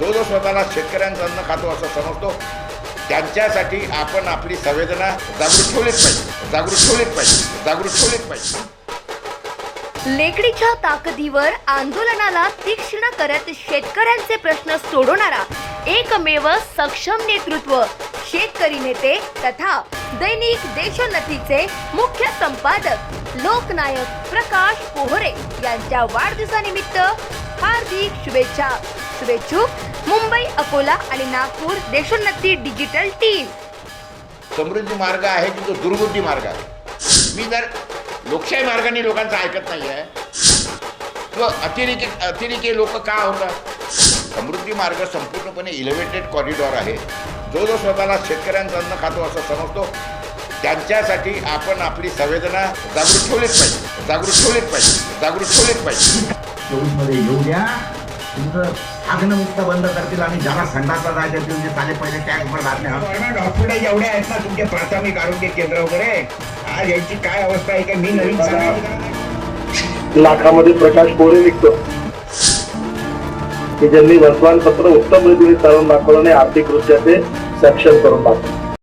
जो जो स्वतःला शेतकऱ्यांचं अन्न खातो असं समजतो त्यांच्यासाठी आपण आपली संवेदना जागृत ठेवलीच पाहिजे. जागृत ठेवलीच पाहिजे. जागृत ठेवलीच पाहिजे. लेकडीच्या ताकदीवर आंदोलनाला तीक्ष्ण करत शेतकऱ्यांचे प्रश्न सोडवणारा एकमेव सक्षम नेतृत्व शेतकरी नेते तथा दैनिक देशोन्नतीचे मुख्य संपादक लोकनायक प्रकाश पोहरे यांच्या वाढदिवसानिमित्त हार्दिक शुभेच्छा. शुभेच्छुक मुंबई अकोला आणि नागपूर देशोन्नती डिजिटल टीम. समृद्धी मार्ग आहे की तो दुर्बुद्धी मार्ग आहे? मी जर लोकशाही मार्गाने लोकांचं ऐकत नाही आहे किंवा अतिरेकी अतिरेकी लोक का होतात? समृद्धी मार्ग संपूर्णपणे इलेव्हेटेड कॉरिडॉर आहे. जो जो स्वतःला शेतकऱ्यांचं अन्न खातो असं समजतो त्यांच्यासाठी आपण आपली संवेदना जागृत ठेवलीच पाहिजे. जागृत ठेवलीच पाहिजे. जागृत ठेवलीच पाहिजे. चोवीसमध्ये येऊ द्या. तुमचं आग्नमुक्त बंद करतील आणि ज्याला संडासला जायचे असतील ते चाले पहिले टॅक्स घातले हॉस्पिटल एवढे आहेत ना तुमचे प्राथमिक आरोग्य केंद्र वगैरे आज यांची काय अवस्था आहे की? मी नवीन लाखामध्ये प्रकाश कोरे निघतो. की ज्यांनी वर्तमानपत्र उत्तम रीतीने चालवून दाखवलं आणि आर्थिकदृष्ट्या ते सक्षम करून दाखवलं.